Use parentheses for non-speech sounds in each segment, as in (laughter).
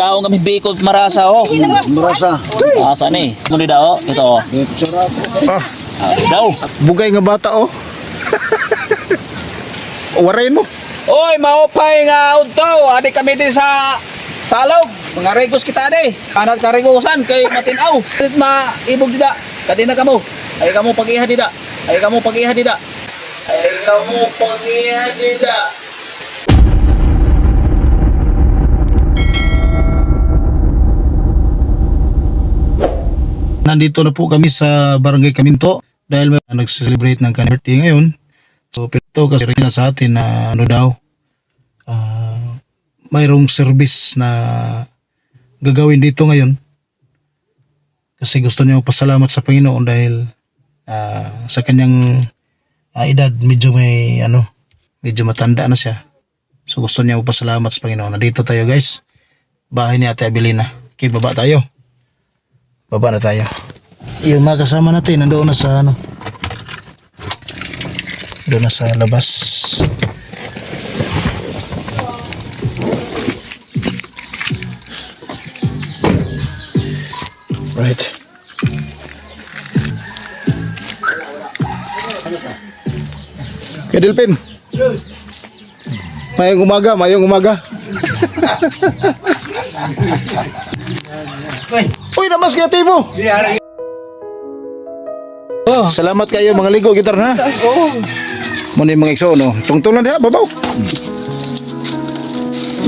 Tao kami bikod marasa oh. Marasa. Asa ni? Muni daw ito oh. Ah, Ah, daw. bugay nga bata oh. (laughs) Warayin mo. Oy, maupay nga udto. Adi kami din sa salog. Mga regos kita adi. Anak karegosan kay matinaw. Tit ma ibog dida. Kadi na kamo. Ay kamo pag-iha dida. Ay kamo pag-iha dida. Ay kamo pag-iha dida. Nandito na po kami sa Barangay Kaminto dahil may nag-celebrate ng kanyang birthday ngayon. So, pero kasi rin sa atin na ano daw, ah, mayroong service na gagawin dito ngayon. Kasi gusto niya pasalamat sa Panginoon dahil ah, sa kanyang ah, edad, medyo may ano, medyo matanda na siya. So gusto niya pasalamat sa Panginoon. Nandito tayo guys. Bahay ni Ate Abilina. Okay, baba tayo. Baba na tayo. Yung mga kasama natin, nandoon na sa ano. Doon na sa labas. Right. Kedilpin. Mayong umaga, mayong umaga. (laughs) Uy, namas kaya mo. Oh, salamat kayo mga ligo gitar ha. Oo. Muna yung mga ikso no. Tungtong lang diha babaw.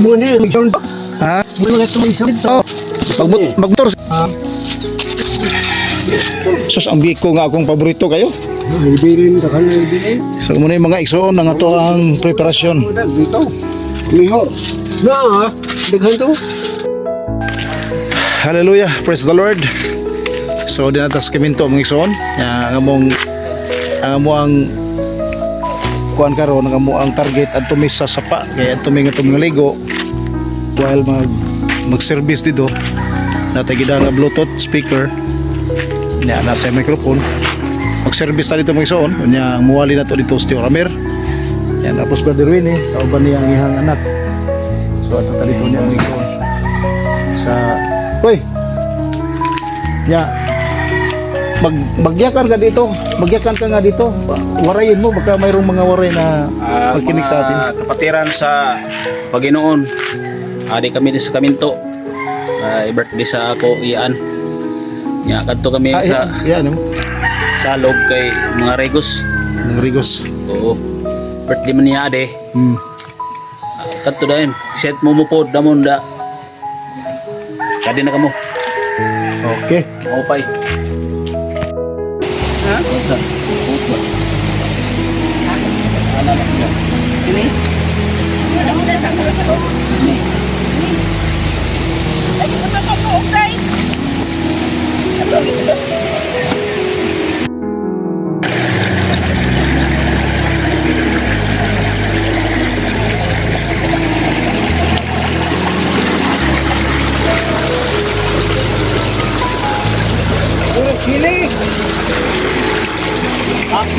Muni, magsaon ba? Ha? Muni nga tumisang dito. Oh. Mag magmotor. Sus ang biko nga akong paborito kayo. Ibirin, kakal na ibirin. So muna yung mga ikso nga to ang preparasyon. Dito. Mihor. Na, daghan to. Hallelujah, praise the Lord. So dinatas kami to mga. Ya, nga mong ang ang kuan karon nga mo ang target. At tumis sa sapa. Kaya tumi nga tuming ligo. While mag mag-service dito. Natay gida nga bluetooth speaker. Nya nasa microphone. Mag-service na dito mga ikson nya muwali na to dito sa Tio Ramir yan tapos brother Winnie. Kauban niya ang ihang anak? So ato talito niya mga sa Uy! Ya. Mag magyakan ka dito. Magyakan ka nga dito. Warayin mo baka mayroong mga waray na magkinig sa atin. Ah, kapatiran sa Paginoon. Adi kami din sa Kaminto. Uh, birthday sa ako iyan. Nya kadto kami Ah, sa yan, yan, no? salog kay mga regos. Ng Rigos. Oo. Birthday man niya ade. Hmm. Kadto dayon. Set mo mo pod damon da. Kadi na kamo. Okay. Maupay. Ha? Ini? Wala mo na sa ako sa ko. Ini.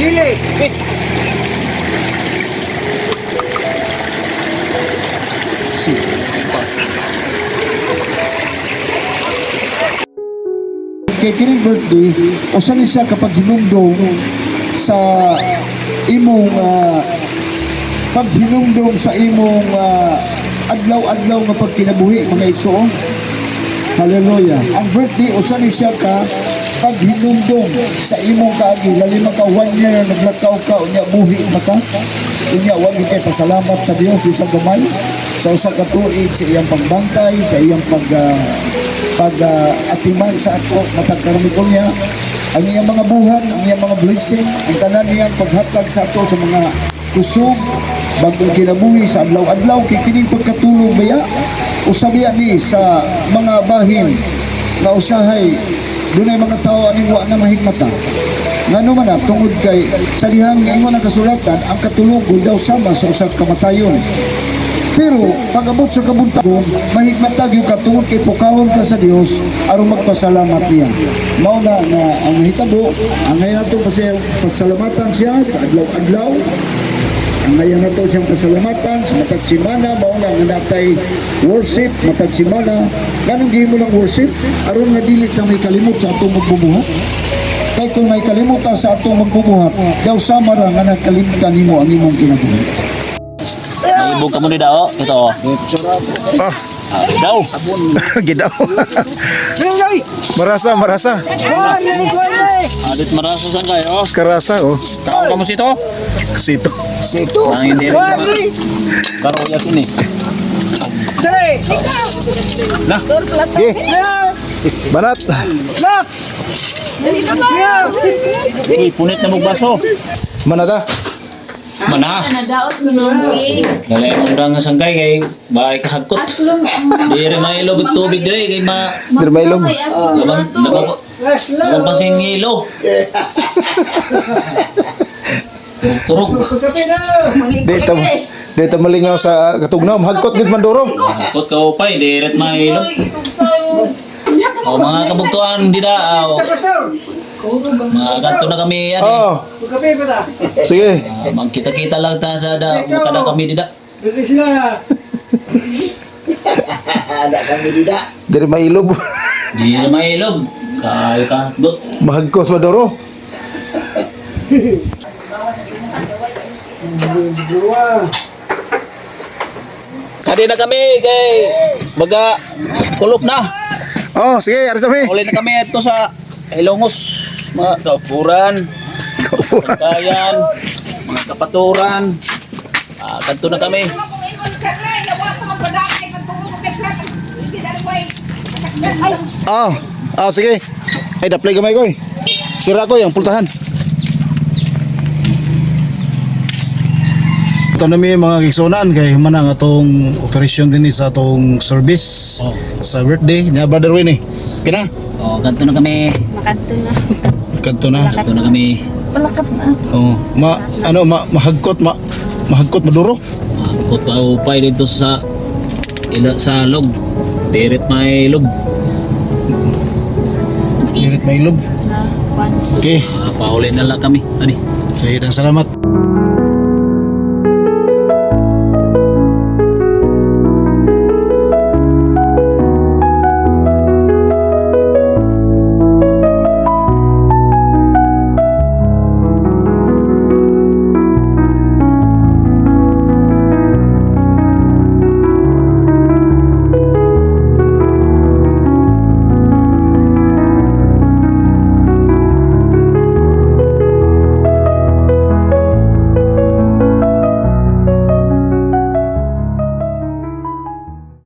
Ah, sili. kay kining birthday usa ni siya kapag hinumdong sa imong uh, paghinumdong sa imong ah, adlaw-adlaw nga pagkinabuhi mga igsoon Hallelujah. Ang birthday usa ni siya ka paghinumdong sa imong kaagi lalima ka one year na naglakaw ka unya buhi na ka? Unya wag kay pasalamat sa Dios bisag gamay sa usa ka tuig sa iyang pagbantay sa iyang pag ah, pag ah, atiman sa ato matag karamikon niya. Ang iyang mga buhat ang iyang mga blessing ang tanan niyang paghatag sa ato sa mga kusog bagong kinabuhi sa adlaw-adlaw kay kining pagkatulong baya usabi ni sa mga bahin nga usahay dunay mga tao aning wa na mahigmata ngano man na tungod kay sa dihang ingon ang kasulatan ang katulugod daw sama sa usa ka kamatayon. Pero pag-abot sa kabuntagon, mahigmatag yung katungod kay pukawon ka sa Dios aron magpasalamat niya. Mao na na ang nahitabo, ang nato pasalamatan siya sa adlaw-adlaw ngayon na to siyang pasalamatan sa matag simana, mauna nga natay worship, matag simana. Ganong gihimo lang worship, aron nga dili na may kalimot sa atong magbubuhat. Kay kung may kalimutan sa atong magbubuhat, daw sama ra nga nagkalimutan nimo ang imong kinabuhi. Maibog ka mo ni Dao. Ito. oh. Ah, Daw. (laughs) gidaw. marasa, marasa. Adit marasa saan kayo? Karasa, oh. Tao ka mo sito? Kasito. Sito. Ang hindi rin. Karoyak ini. Nah, Ge. Banat. uy, punit na magbaso. Manata. Mana? Nadaot ko nung. Dalay mo nga sanggay kay bahay kahagkot. Aslong. Di rin (laughs) mailog at tubig dire kay ma Dir may ilog. To. naman, naman pasing ilo. (laughs) Kurog. Dito, dito malingaw sa katugnaw. Mahagkot gid manduro. Kot ka upay, di rin itong sayo. O mga kabugtuan, di na. Mga kanto na kami yan. eh. Oh. Sige. Ah, Magkita-kita lang ta da da buka na kami di da. Ada kami dida. Dir may ilob. Di na mailog. Kaya ka dot. Mahagkot manduro. Kadi na kami kay baga kulop na. Oh, sige, ari sabi. Uli na kami ito sa Ilongos, mga kaupuran, kayan, mga kapaturan. Ah, kanto na kami. Oh. Oh, sige. Ay, daplay gamay ko eh. Sira ko yung pultahan. Ito na may mga kiksunan kay manang atong operasyon din sa atong service Oh. sa birthday niya brother Win eh. Kina? Oh, kanto na kami. Makanto na. Kadto na. Kanto na kami. Palakap na. Oh, ma ano ma mahagkot ma mahagkot maduro. Angkot pa upay dito sa ila sa log. Diret may log. Dirit may. Na, kwan. Okay. Ah, pauli na lang kami. Ani. Sige, salamat.